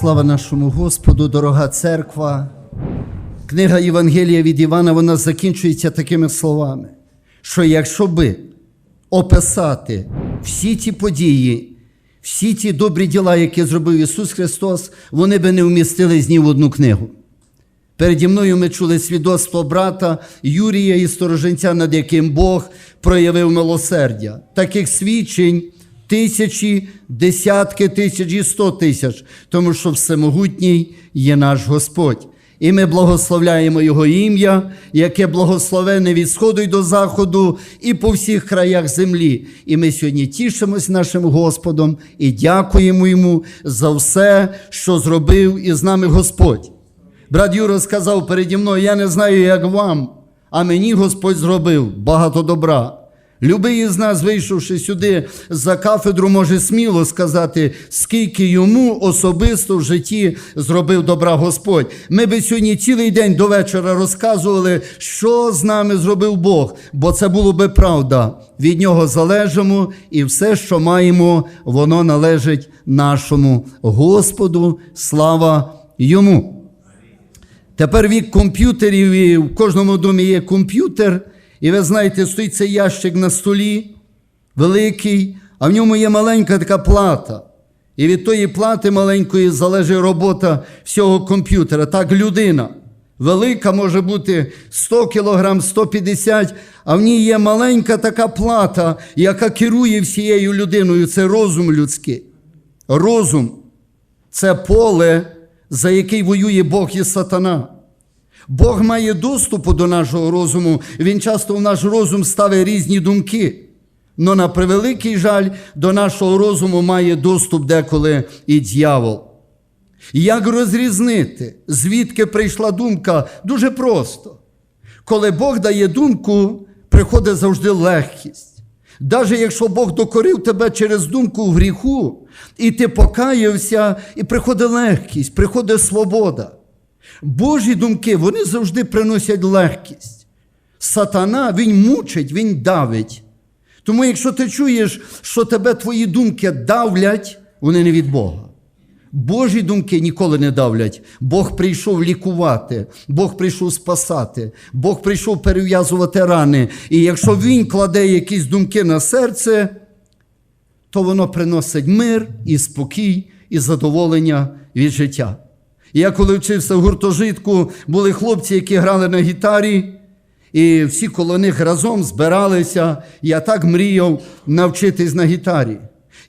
Слава нашому Господу, дорога церква. Книга Євангелія від Івана вона закінчується такими словами, що якщо би описати всі ті події, всі ті добрі діла, які зробив Ісус Христос, вони би не вмістились ні в одну книгу. Переді мною ми чули свідоцтво брата Юрія і стороженця, над яким Бог проявив милосердя. Таких свідчень тисячі, десятки тисяч і сто тисяч, тому що всемогутній є наш Господь. І ми благословляємо Його ім'я, яке благословене від сходу й до заходу і по всіх краях землі. І ми сьогодні тішимось нашим Господом і дякуємо Йому за все, що зробив із нами Господь. Брат Юра сказав переді мною, я не знаю, як вам, а мені Господь зробив багато добра. Любий із нас, вийшовши сюди за кафедру, може сміло сказати, скільки йому особисто в житті зробив добра Господь. Ми би сьогодні цілий день до вечора розказували, що з нами зробив Бог, бо це було би правда. Від нього залежимо, і все, що маємо, воно належить нашому Господу. Слава йому. Тепер вік комп'ютерів, і в кожному домі є комп'ютер, і ви знаєте, стоїть цей ящик на столі, великий, а в ньому є маленька така плата. І від тої плати маленької залежить робота всього комп'ютера. Так, людина. Велика може бути 100 кг, 150 а в ній є маленька така плата, яка керує всією людиною. Це розум людський. Розум це поле, за який воює Бог і сатана. Бог має доступу до нашого розуму, він часто в наш розум ставить різні думки. Но на превеликий жаль, до нашого розуму має доступ деколи і дьявол. Як розрізнити, звідки прийшла думка? Дуже просто. Коли Бог дає думку, приходить завжди легкість. Навіть якщо Бог докорив тебе через думку в гріху, і ти покаявся, і приходить легкість, приходить свобода. Божі думки вони завжди приносять легкість. Сатана він мучить, він давить. Тому, якщо ти чуєш, що тебе твої думки давлять, вони не від Бога. Божі думки ніколи не давлять. Бог прийшов лікувати, Бог прийшов спасати, Бог прийшов перев'язувати рани. І якщо Він кладе якісь думки на серце, то воно приносить мир і спокій, і задоволення від життя. Я коли вчився в гуртожитку, були хлопці, які грали на гітарі, і всі коло них разом збиралися. Я так мріяв навчитись на гітарі.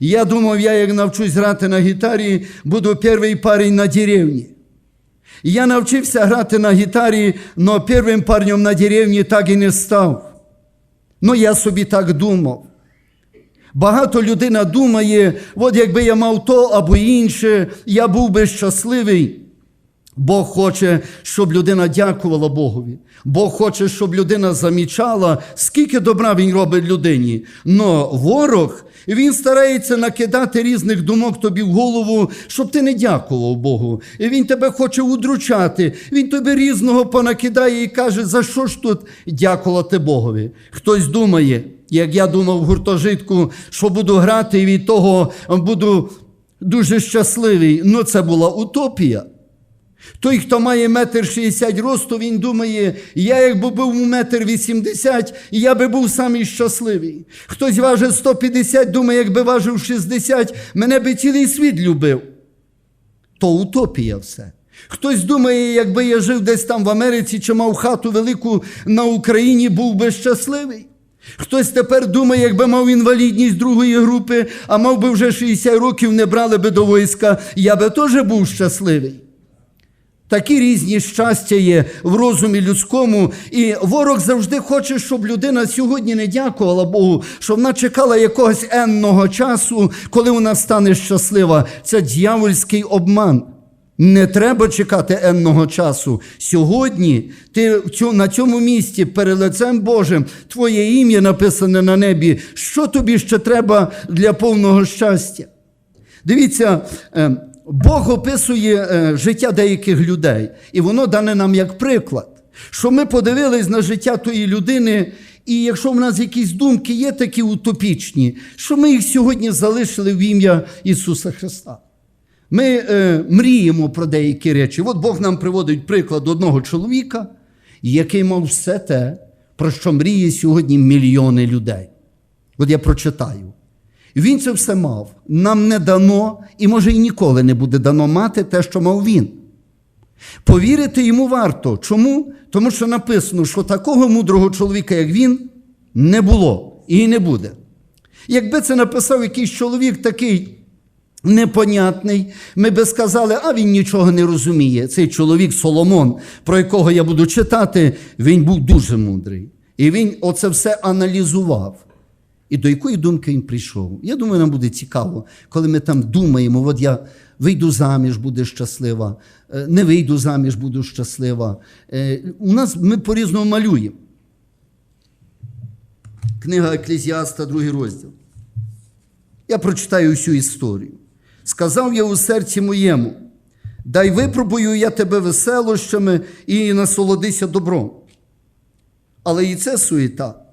Я думав, я як навчусь грати на гітарі, буду перший парень на деревні. Я навчився грати на гітарі, але першим парнем на деревні так і не став. Ну, я собі так думав. Багато людина думає, от якби я мав то або інше, я був би щасливий. Бог хоче, щоб людина дякувала Богові. Бог хоче, щоб людина замічала, скільки добра він робить людині. Но ворог він старається накидати різних думок тобі в голову, щоб ти не дякував Богу. І він тебе хоче удручати. Він тобі різного понакидає і каже, за що ж тут дякувати Богові. Хтось думає, як я думав в гуртожитку, що буду грати і від того буду дуже щасливий. Ну це була утопія. Той, хто має метр шістдесят росту, він думає, я якби був метр вісімдесят, я би був самий щасливий. Хтось важить 150, думає, якби важив 60, мене би цілий світ любив. То утопія все. Хтось думає, якби я жив десь там в Америці чи мав хату велику на Україні, був би щасливий. Хтось тепер думає, якби мав інвалідність другої групи, а мав би вже 60 років, не брали би до війська, я би теж був щасливий. Такі різні щастя є в розумі людському, і ворог завжди хоче, щоб людина сьогодні не дякувала Богу, щоб вона чекала якогось енного часу, коли вона стане щаслива. Це дьявольський обман. Не треба чекати енного часу. Сьогодні ти на цьому місці перед лицем Божим, твоє ім'я написане на небі. Що тобі ще треба для повного щастя? Дивіться. Бог описує е, життя деяких людей, і воно дане нам як приклад, що ми подивились на життя тої людини, і якщо в нас якісь думки є такі утопічні, що ми їх сьогодні залишили в ім'я Ісуса Христа. Ми е, мріємо про деякі речі. От Бог нам приводить приклад одного чоловіка, який мав все те, про що мріє сьогодні мільйони людей. От я прочитаю. Він це все мав. Нам не дано, і може і ніколи не буде дано мати те, що мав він. Повірити йому варто. Чому? Тому що написано, що такого мудрого чоловіка, як він, не було і не буде. Якби це написав якийсь чоловік такий непонятний, ми би сказали, а він нічого не розуміє. Цей чоловік Соломон, про якого я буду читати, він був дуже мудрий. І він оце все аналізував. І до якої думки він прийшов? Я думаю, нам буде цікаво, коли ми там думаємо, от я вийду заміж, буду щаслива, е, не вийду заміж, буду щаслива. Е, У нас ми по-різному малюємо. Книга Еклезіаста, другий розділ. Я прочитаю всю історію. Сказав я у серці моєму: дай випробую я тебе веселощами і насолодися добром. Але і це суєта.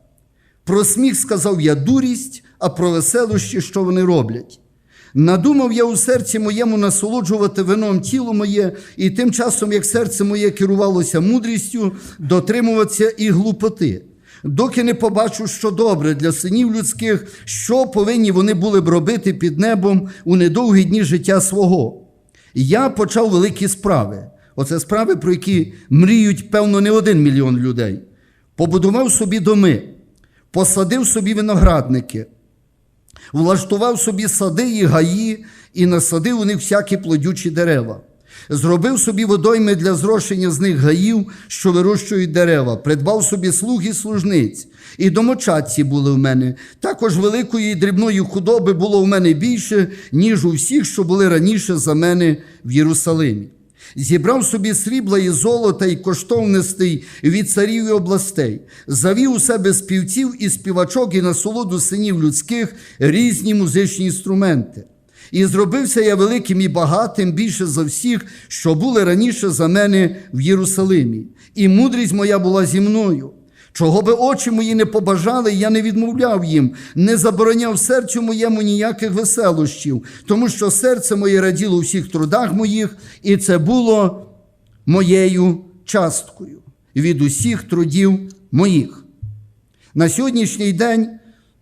Про сміх сказав я дурість, а про веселощі, що вони роблять. Надумав я у серці моєму насолоджувати вином тіло моє, і тим часом, як серце моє керувалося мудрістю, дотримуватися і глупоти, доки не побачу, що добре для синів людських, що повинні вони були б робити під небом у недовгі дні життя свого. Я почав великі справи. Оце справи, про які мріють, певно, не один мільйон людей. Побудував собі доми, посадив собі виноградники, влаштував собі сади і гаї і насадив у них всякі плодючі дерева. Зробив собі водойми для зрошення з них гаїв, що вирощують дерева, придбав собі слуг і служниць, і домочадці були в мене. Також великої і дрібної худоби було в мене більше, ніж у всіх, що були раніше за мене в Єрусалимі. Зібрав собі срібла і золота і коштовностей від царів і областей, завів у себе співців і співачок і насолоду синів людських різні музичні інструменти. І зробився я великим і багатим більше за всіх, що були раніше за мене в Єрусалимі. І мудрість моя була зі мною. Чого би очі мої не побажали, я не відмовляв їм, не забороняв серцю моєму ніяких веселощів, тому що серце моє раділо у всіх трудах моїх, і це було моєю часткою від усіх трудів моїх. На сьогоднішній день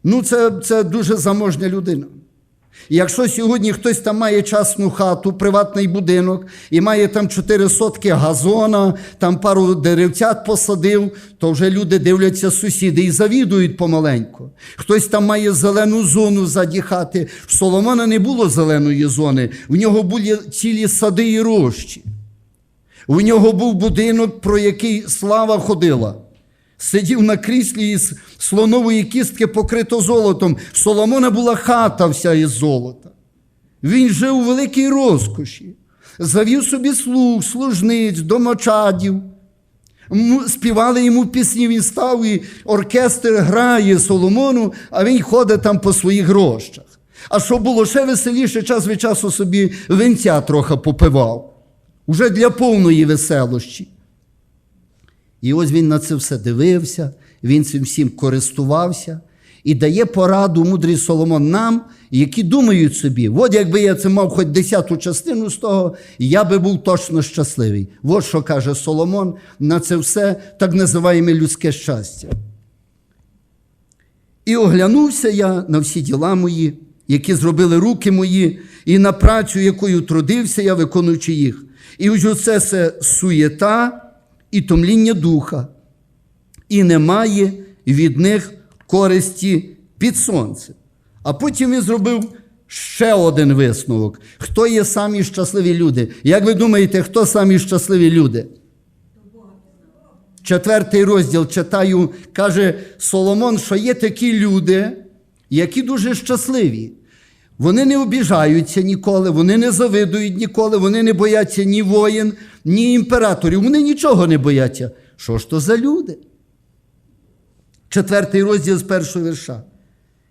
ну це, це дуже заможня людина. Якщо сьогодні хтось там має частну хату, приватний будинок і має там 4 сотки газона, там пару деревцят посадив, то вже люди дивляться сусіди і завідують помаленьку. Хтось там має зелену зону заді хати. В Соломона не було зеленої зони, в нього були цілі сади і рощі. У нього був будинок, про який слава ходила. Сидів на кріслі із слонової кістки, покрито золотом. Соломона була хата вся із золота. Він жив у великій розкоші, завів собі слуг, служниць, домочадів. Співали йому пісні, він став і оркестр грає Соломону, а він ходить там по своїх рощах. А що було ще веселіше, час від часу собі винця трохи попивав. Уже для повної веселощі. І ось він на це все дивився, він цим всім користувався і дає пораду мудрий Соломон нам, які думають собі, от якби я це мав хоч десяту частину з того, я би був точно щасливий. От що каже Соломон на це все так називаємо людське щастя. І оглянувся я на всі діла мої, які зробили руки мої, і на працю, якою трудився я, виконуючи їх. І ось оце все суєта і томління духа, і немає від них користі під сонцем. А потім він зробив ще один висновок. Хто є самі щасливі люди? Як ви думаєте, хто самі щасливі люди? Четвертий розділ читаю, каже Соломон, що є такі люди, які дуже щасливі. Вони не обіжаються ніколи, вони не завидують ніколи, вони не бояться ні воїн, ні імператорів. Вони нічого не бояться. Що ж то за люди? Четвертий розділ з першого вірша.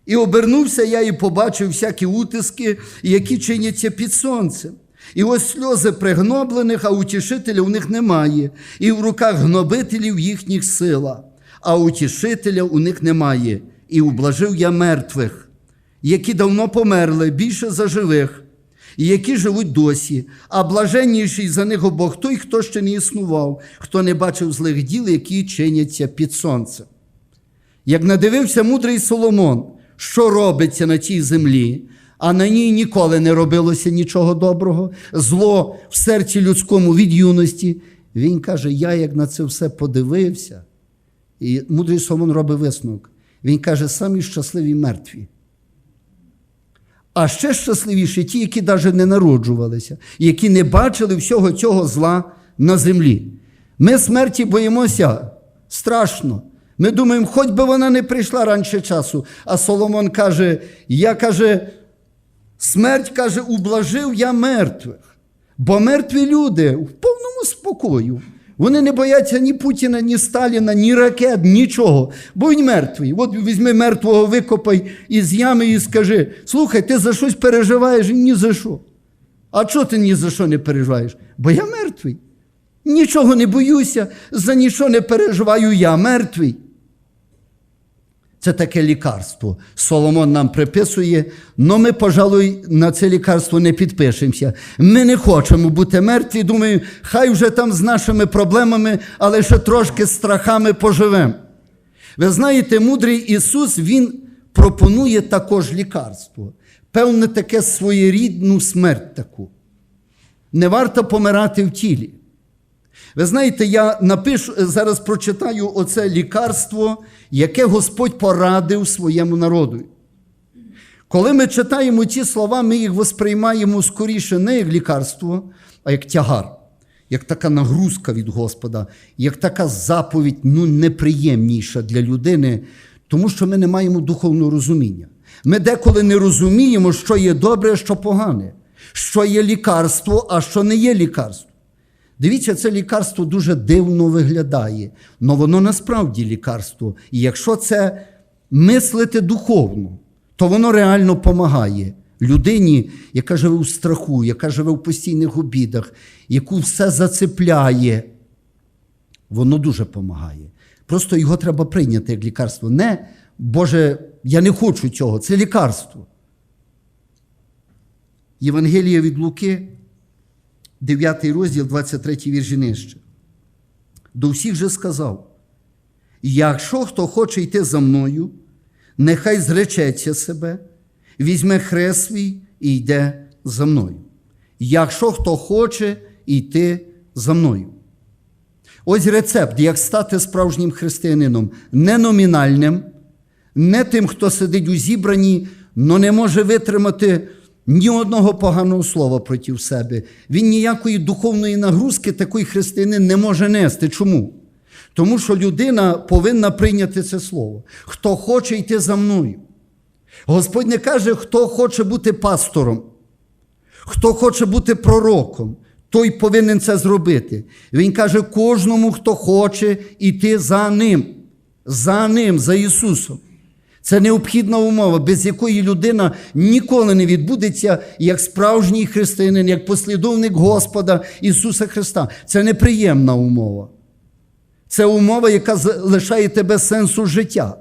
І обернувся я і побачив всякі утиски, які чиняться під сонцем. І ось сльози пригноблених, а утішителя у них немає, і в руках гнобителів їхніх сила, а утішителя у них немає. І ублажив я мертвих, які давно померли більше за живих, і які живуть досі, а блаженніший за них обох той, хто ще не існував, хто не бачив злих діл, які чиняться під сонцем. Як надивився мудрий Соломон, що робиться на цій землі, а на ній ніколи не робилося нічого доброго, зло в серці людському від юності, він каже: Я як на це все подивився, і мудрий Соломон робить висновок. Він каже, самі щасливі мертві. А ще щасливіші ті, які навіть не народжувалися, які не бачили всього цього зла на землі. Ми смерті боїмося страшно. Ми думаємо, хоч би вона не прийшла раніше часу. А Соломон каже: я каже, смерть каже, ублажив я мертвих. Бо мертві люди в повному спокою. Вони не бояться ні Путіна, ні Сталіна, ні ракет, нічого. Бо він мертвий. От візьми мертвого, викопай із ями і скажи: слухай, ти за щось переживаєш? Ні за що. А чого ти ні за що не переживаєш? Бо я мертвий. Нічого не боюся, за нічого не переживаю, я мертвий. Це таке лікарство. Соломон нам приписує, але ми, пожалуй, на це лікарство не підпишемося. Ми не хочемо бути мертві. Думаю, хай вже там з нашими проблемами, але ще трошки страхами поживемо. Ви знаєте, мудрий Ісус Він пропонує також лікарство. Певне, таке своєрідну смерть таку. Не варто помирати в тілі. Ви знаєте, я напишу, зараз прочитаю оце лікарство, яке Господь порадив своєму народу. Коли ми читаємо ці слова, ми їх восприймаємо скоріше не як лікарство, а як тягар, як така нагрузка від Господа, як така заповідь ну, неприємніша для людини, тому що ми не маємо духовного розуміння. Ми деколи не розуміємо, що є добре, а що погане, що є лікарство, а що не є лікарство. Дивіться, це лікарство дуже дивно виглядає, але воно насправді лікарство. І якщо це мислити духовно, то воно реально допомагає людині, яка живе у страху, яка живе в постійних обідах, яку все зацепляє. Воно дуже допомагає. Просто його треба прийняти як лікарство. Не, Боже, я не хочу цього, це лікарство. Євангелія від Луки, 9 розділ, 23 вірші нижче. До всіх же сказав: якщо хто хоче йти за мною, нехай зречеться себе, візьме хрест свій і йде за мною. Якщо хто хоче йти за мною. Ось рецепт, як стати справжнім християнином, не номінальним, не тим, хто сидить у зібранні, але не може витримати ні одного поганого слова проти себе. Він ніякої духовної нагрузки такий християнин не може нести. Чому? Тому що людина повинна прийняти це слово. Хто хоче йти за мною. Господь не каже, хто хоче бути пастором, хто хоче бути пророком, той повинен це зробити. Він каже кожному, хто хоче йти за ним, за ним, за Ісусом. Це необхідна умова, без якої людина ніколи не відбудеться як справжній християнин, як послідовник Господа Ісуса Христа. Це неприємна умова. Це умова, яка лишає тебе сенсу життя.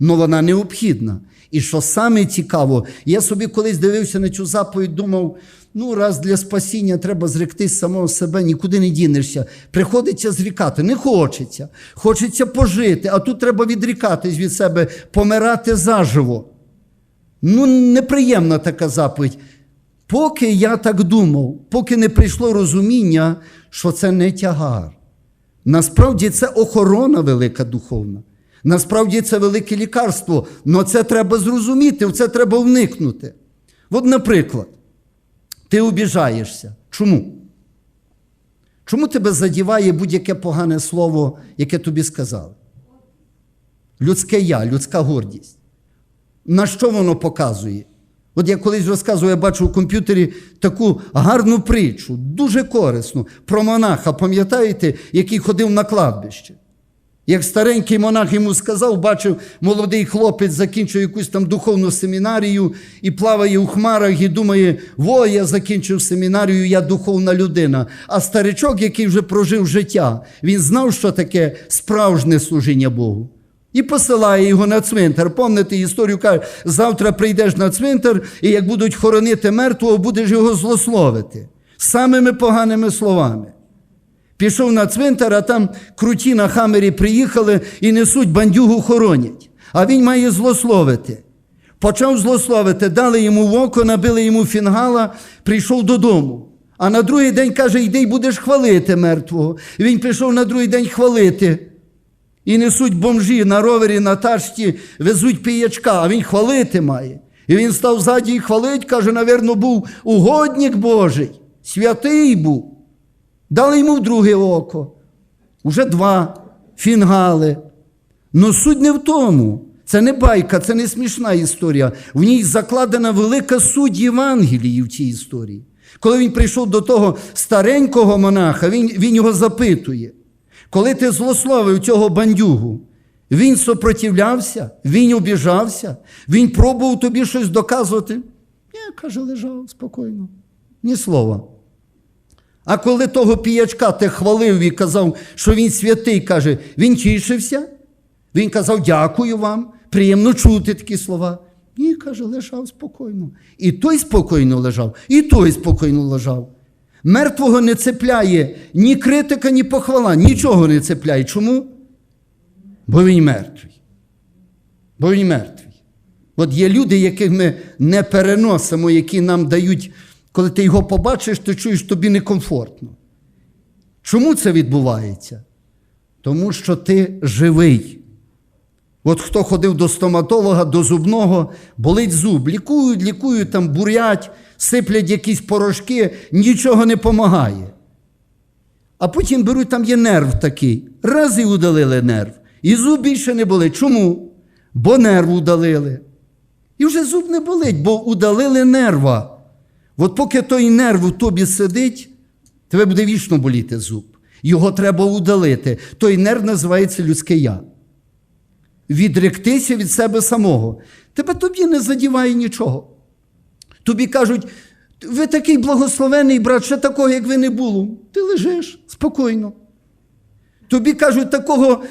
але вона необхідна. І що саме цікаво, я собі колись дивився на цю заповідь, думав, ну, раз для спасіння треба зректись самого себе, нікуди не дінешся. Приходиться зрікати. Не хочеться. Хочеться пожити, а тут треба відрікатись від себе, помирати заживо. Ну, неприємна така заповідь. Поки я так думав, поки не прийшло розуміння, що це не тягар. Насправді це охорона велика духовна. Насправді це велике лікарство, але це треба зрозуміти, в це треба вникнути. От, наприклад, ти обіжаєшся. Чому? Чому тебе задіває будь-яке погане слово, яке тобі сказали? Людське я, людська гордість. На що воно показує? От я колись розказував, я бачу у комп'ютері таку гарну притчу, дуже корисну, про монаха, пам'ятаєте, який ходив на кладбище. Як старенький монах йому сказав, бачив, молодий хлопець закінчує якусь там духовну семінарію і плаває у хмарах і думає, во, я закінчив семінарію, я духовна людина. А старичок, який вже прожив життя, він знав, що таке справжнє служіння Богу. І посилає його на цвинтар. Помните історію, каже, завтра прийдеш на цвинтар, і як будуть хоронити мертвого, будеш його злословити самими поганими словами. Пішов на цвинтар, а там круті на хамері приїхали і несуть бандюгу хоронять. А він має злословити. Почав злословити, дали йому в око, набили йому фінгала, прийшов додому. А на другий день каже, йди будеш хвалити мертвого. Він пішов на другий день хвалити. І несуть бомжі на ровері, на тачці, везуть піячка, а він хвалити має. І він став ззаді і хвалить, каже, навірно, був угодник Божий, святий був. Дали йому в друге око. Уже два фінгали. Ну суть не в тому. Це не байка, це не смішна історія. В ній закладена велика суть Євангелії в цій історії. Коли він прийшов до того старенького монаха, він, він його запитує. Коли ти злословив цього бандюгу, він сопротивлявся, він обіжався, він пробував тобі щось доказувати. Ні, каже, лежав спокійно, ні слова. А коли того піячка ти хвалив і казав, що він святий, каже, він тішився. Він казав, дякую вам, приємно чути такі слова. Ні, каже, лежав спокійно. І той спокійно лежав, і той спокійно лежав. Мертвого не цепляє ні критика, ні похвала, нічого не цепляє. Чому? Бо він мертвий. Бо він мертвий. От є люди, яких ми не переносимо, які нам дають, коли ти його побачиш, ти чуєш, тобі некомфортно. Чому це відбувається? Тому що ти живий. От хто ходив до стоматолога, до зубного, болить зуб, лікують, лікують, там бурять, сиплять якісь порошки, нічого не допомагає. А потім беруть, там є нерв такий. Раз і удалили нерв. І зуб більше не болить. Чому? Бо нерв удалили. І вже зуб не болить, бо удалили нерва. От поки той нерв у тобі сидить, тебе буде вічно боліти зуб. Його треба удалити. Той нерв називається людське я. Відректися від себе самого. Тебе тобі не задіває нічого. Тобі кажуть, ви такий благословений брат, ще такого, як ви не було. Ти лежиш спокійно. Тобі кажуть, такого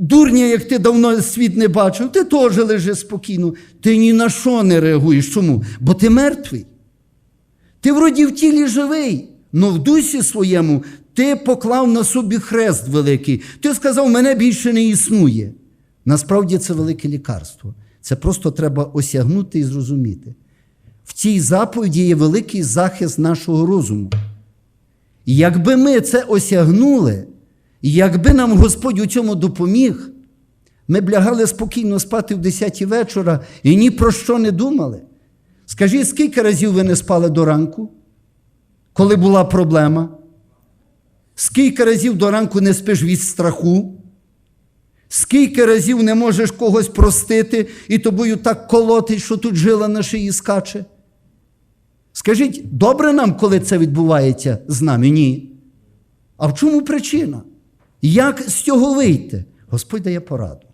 дурня, як ти давно світ не бачив, ти теж лежиш спокійно. Ти ні на що не реагуєш. Чому? Бо ти мертвий. Ти вроді в тілі живий, але в дусі своєму ти поклав на собі хрест великий. Ти сказав, мене більше не існує. Насправді це велике лікарство. Це просто треба осягнути і зрозуміти. В цій заповіді є великий захист нашого розуму. І якби ми це осягнули, і якби нам Господь у цьому допоміг, ми б лягали спокійно спати в 10 вечора і ні про що не думали. Скажіть, скільки разів ви не спали до ранку, коли була проблема? Скільки разів до ранку не спиш від страху? Скільки разів не можеш когось простити і тобою так колотить, що тут жила на шиї скаче? Скажіть, добре нам, коли це відбувається з нами? Ні. А в чому причина? Як з цього вийти? Господь дає пораду.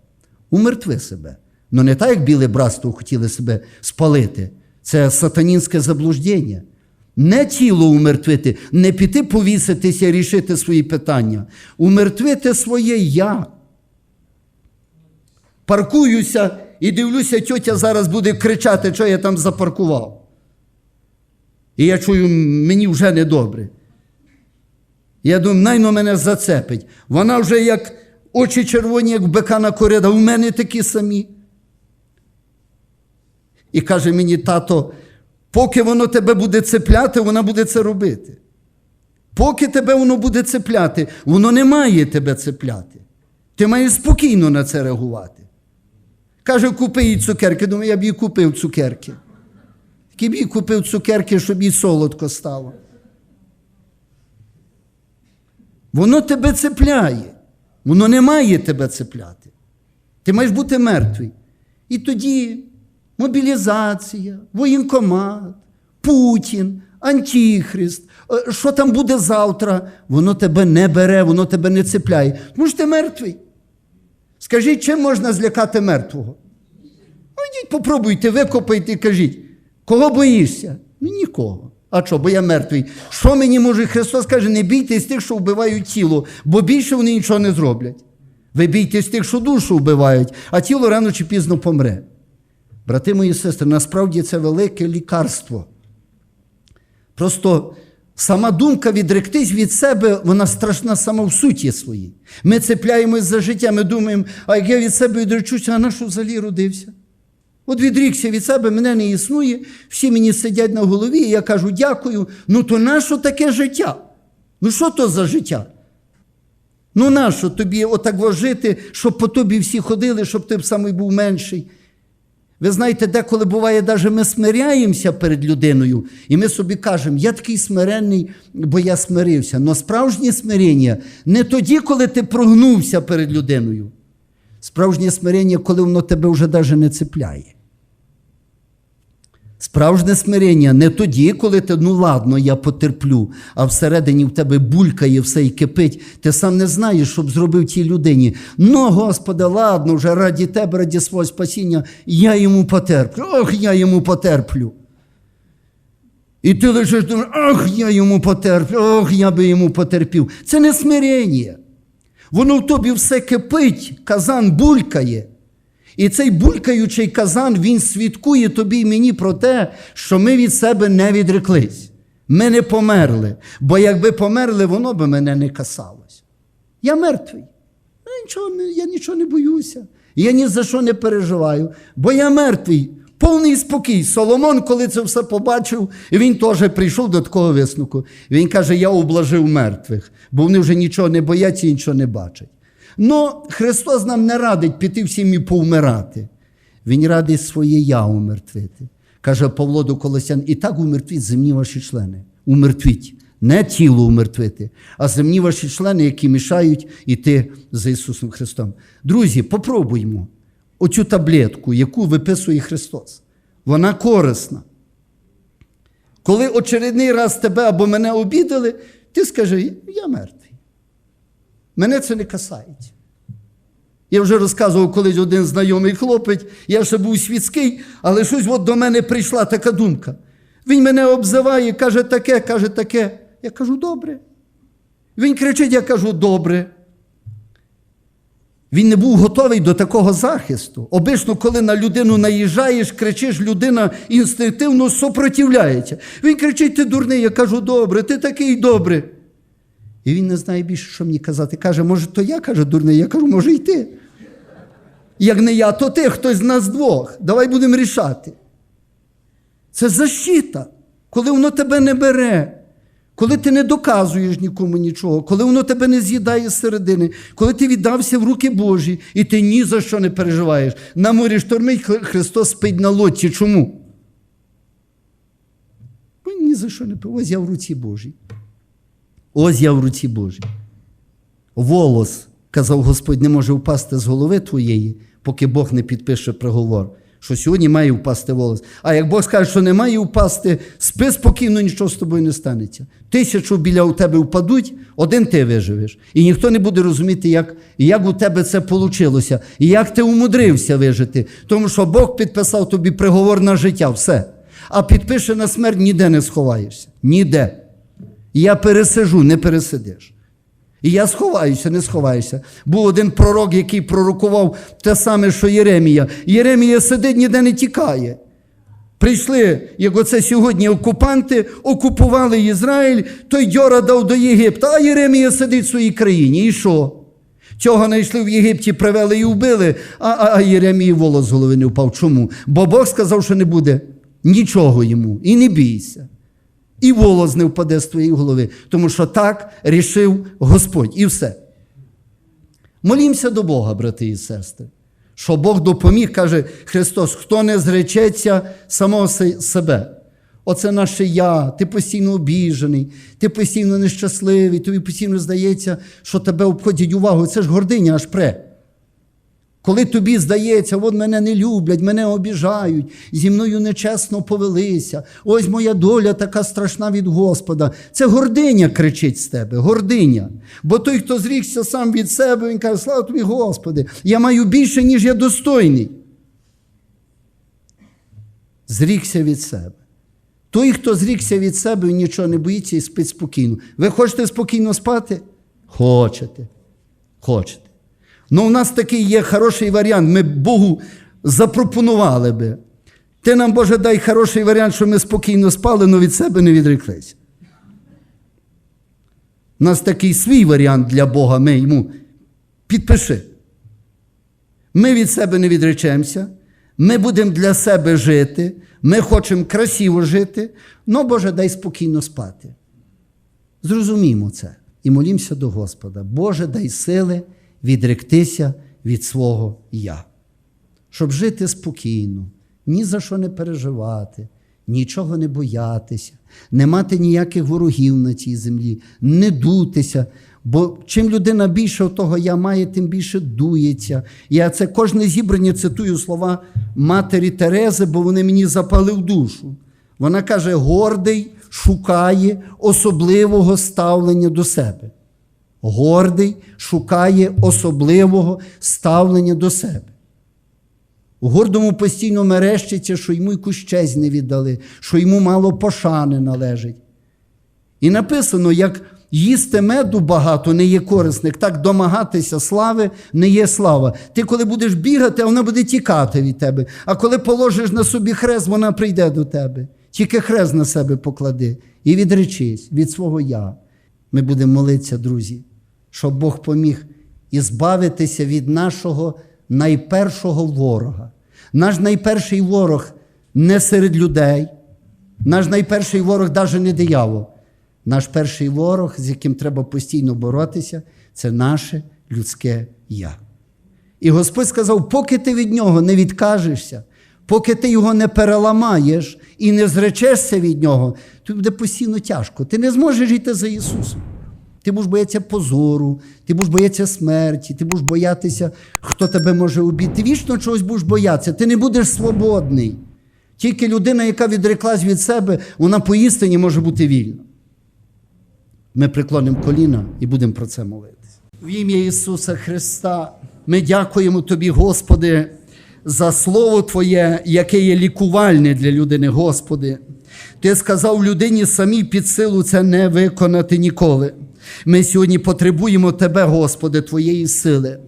Умертви себе. Ну не так, як біле братство хотіли себе спалити. Це сатанінське заблуждення. Не тіло умертвити, не піти повіситися і рішити свої питання. Умертвити своє я. Паркуюся і дивлюся, тьотя зараз буде кричати, що я там запаркував. І я чую, мені вже недобре. Я думаю, найно мене зацепить. Вона вже як очі червоні, як бика на корида, у мене такі самі. І каже мені, тато, поки воно тебе буде цепляти, вона буде це робити. Поки тебе воно буде цепляти, воно не має тебе цепляти. Ти маєш спокійно на це реагувати. Каже, купи їй цукерки. Думаю, я б їй купив цукерки. Який б їй купив цукерки, щоб їй солодко стало. Воно тебе цепляє. Воно не має тебе цепляти. Ти маєш бути мертвий. І тоді мобілізація, воєнкомат, Путін, Антихрист, е, що там буде завтра, воно тебе не бере, воно тебе не цепляє. Тому що ти мертвий. Скажіть, чим можна злякати мертвого? Ну, йдіть, попробуйте, викопайте і кажіть, кого боїшся? Ну, нікого. А що, бо я мертвий. Що мені може Христос каже, не бійтесь тих, що вбивають тіло, бо більше вони нічого не зроблять. Ви бійтесь тих, що душу вбивають, а тіло рано чи пізно помре. Брати мої сестри, насправді це велике лікарство. Просто сама думка відректись від себе, вона страшна сама в суті своїй. Ми цепляємось за життя, ми думаємо, а як я від себе відречуся, а на що взагалі родився? От відрікся від себе, мене не існує, всі мені сидять на голові, і я кажу дякую. Ну то нащо таке життя? Ну що то за життя? Ну нащо тобі отак жити, щоб по тобі всі ходили, щоб ти б самий був менший? Ви знаєте, деколи буває, навіть ми смиряємося перед людиною, і ми собі кажемо, я такий смиренний, бо я смирився. Но справжнє смирення не тоді, коли ти прогнувся перед людиною. Справжнє смирення, коли воно тебе вже навіть не цепляє. Справжнє смирення не тоді, коли ти, ну ладно, я потерплю, а всередині в тебе булькає все і кипить. Ти сам не знаєш, що б зробив тій людині. Ну, Господи, ладно, вже раді тебе, раді свого спасіння, я йому потерплю. Ох, я йому потерплю. І ти лежиш, думаєш, ох, я йому потерплю, ох, я би йому потерпів. Це не смирення. Воно в тобі все кипить, казан булькає. І цей булькаючий казан, він свідкує тобі і мені про те, що ми від себе не відреклись. Ми не померли. Бо якби померли, воно би мене не касалось. Я мертвий. Я нічого, я нічого не боюся. Я ні за що не переживаю, бо я мертвий. Повний спокій. Соломон, коли це все побачив, він теж прийшов до такого висновку. Він каже: Я облажив мертвих, бо вони вже нічого не бояться і нічого не бачать. Но Христос нам не радить піти всім і повмирати. Він радить своє я умертвити. Каже Павло до Колосян, і так умертвіть земні ваші члени. Умертвіть. Не тіло умертвити, а земні ваші члени, які мішають іти за Ісусом Христом. Друзі, попробуймо оцю таблетку, яку виписує Христос. Вона корисна. Коли очередний раз тебе або мене обідали, ти скажи, я мертвий. Мене це не касається. Я вже розказував колись один знайомий хлопець, я ще був світський, але щось от до мене прийшла така думка. Він мене обзиває, каже таке, каже таке. Я кажу, добре. Він кричить, я кажу, добре. Він не був готовий до такого захисту. Обично, коли на людину наїжджаєш, кричиш, людина інстинктивно супротивляється. Він кричить, ти дурний, я кажу, добре, ти такий добре. І він не знає більше, що мені казати. Каже, може, то я каже, дурний, я кажу, може, й ти. Як не я, то ти, хтось з нас двох. Давай будемо рішати. Це защита, коли воно тебе не бере, коли ти не доказуєш нікому нічого, коли воно тебе не з'їдає з середини, коли ти віддався в руки Божі, і ти ні за що не переживаєш. На морі штормить Христос спить на лодці. Чому? Бо ні за що не Ось я в руці Божій. Ось я в руці Божій. Волос, казав Господь, не може впасти з голови твоєї, поки Бог не підпише приговор. Що сьогодні має впасти волос. А як Бог скаже, що не має впасти, спи спокійно, нічого з тобою не станеться. Тисячу біля у тебе впадуть, один ти виживеш. І ніхто не буде розуміти, як, як у тебе це вийшло, і як ти умудрився вижити. Тому що Бог підписав тобі приговор на життя, все. А підпише на смерть ніде не сховаєшся. Ніде. І я пересижу, не пересидиш. І я сховаюся, не сховаюся. Був один пророк, який пророкував те саме, що Єремія. Єремія сидить, ніде не тікає. Прийшли, як оце сьогодні окупанти, окупували Ізраїль, той Дьора дав до Єгипта, а Єремія сидить в своїй країні. І що? Цього знайшли в Єгипті, привели і вбили, а, а, а Єремії волос з голови не впав. Чому? Бо Бог сказав, що не буде нічого йому. І не бійся. І волос не впаде з твоєї голови, тому що так рішив Господь. І все. Молімося до Бога, брати і сестри, що Бог допоміг, каже Христос, хто не зречеться самого себе. Оце наше я, ти постійно обіжений, ти постійно нещасливий, тобі постійно здається, що тебе обходять увагу. Це ж гординя аж пре. Коли тобі здається, от мене не люблять, мене обіжають, зі мною нечесно повелися, ось моя доля така страшна від Господа. Це гординя кричить з тебе, гординя. Бо той, хто зрікся сам від себе, він каже, слава тобі, Господи, я маю більше, ніж я достойний. Зрікся від себе. Той, хто зрікся від себе, він нічого не боїться і спить спокійно. Ви хочете спокійно спати? Хочете. Хочете. Ну, у нас такий є хороший варіант. Ми Богу запропонували би. Ти нам, Боже, дай хороший варіант, що ми спокійно спали, але від себе не відреклися. У нас такий свій варіант для Бога, ми йому підпиши. Ми від себе не відречемося, ми будемо для себе жити, ми хочемо красиво жити, але Боже, дай спокійно спати. Зрозуміємо це і молімося до Господа. Боже, дай сили відректися від свого я, щоб жити спокійно, ні за що не переживати, нічого не боятися, не мати ніяких ворогів на цій землі, не дутися. Бо чим людина більше того я має, тим більше дується. Я це кожне зібрання цитую слова матері Терези, бо вони мені запали в душу. Вона каже: гордий шукає особливого ставлення до себе. Гордий шукає особливого ставлення до себе. У гордому постійно мерещиться, що йому якусь честь не віддали, що йому мало пошани належить. І написано, як їсти меду багато не є корисник, так домагатися слави не є слава. Ти, коли будеш бігати, вона буде тікати від тебе. А коли положиш на собі хрест, вона прийде до тебе. Тільки хрест на себе поклади і відречись від свого я. Ми будемо молитися, друзі, щоб Бог поміг і збавитися від нашого найпершого ворога. Наш найперший ворог не серед людей, наш найперший ворог навіть не диявол. Наш перший ворог, з яким треба постійно боротися, це наше людське я. І Господь сказав: поки ти від нього не відкажешся, поки ти його не переламаєш і не зречешся від нього, тобі буде постійно тяжко. Ти не зможеш йти за Ісусом. Ти будеш боятися позору, ти будеш боятися смерті, ти будеш боятися, хто тебе може убити. Ти вічно чогось будеш боятися, ти не будеш свободний. Тільки людина, яка відреклась від себе, вона поістині може бути вільна. Ми приклонимо коліна і будемо про це молитися. В ім'я Ісуса Христа ми дякуємо Тобі, Господи, за Слово Твоє, яке є лікувальне для людини, Господи. Ти сказав людині самій під силу це не виконати ніколи. Ми сьогодні потребуємо Тебе, Господи, Твоєї сили.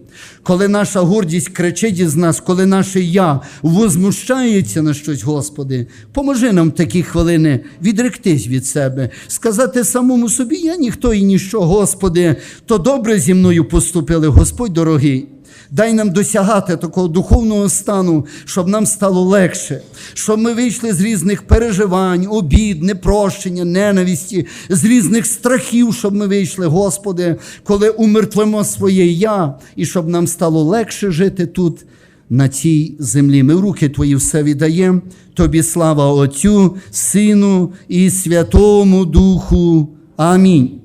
Коли наша гордість кричить із нас, коли наше я возмущається на щось, Господи, поможи нам в такі хвилини відректись від себе, сказати самому собі, я ніхто і ніщо, Господи, то добре зі мною поступили, Господь дорогий. Дай нам досягати такого духовного стану, щоб нам стало легше, щоб ми вийшли з різних переживань, обід, непрощення, ненависті, з різних страхів, щоб ми вийшли, Господи, коли умертвимо своє я, і щоб нам стало легше жити тут, на цій землі. Ми в руки Твої все віддаємо. Тобі слава Отцю, Сину і Святому Духу. Амінь.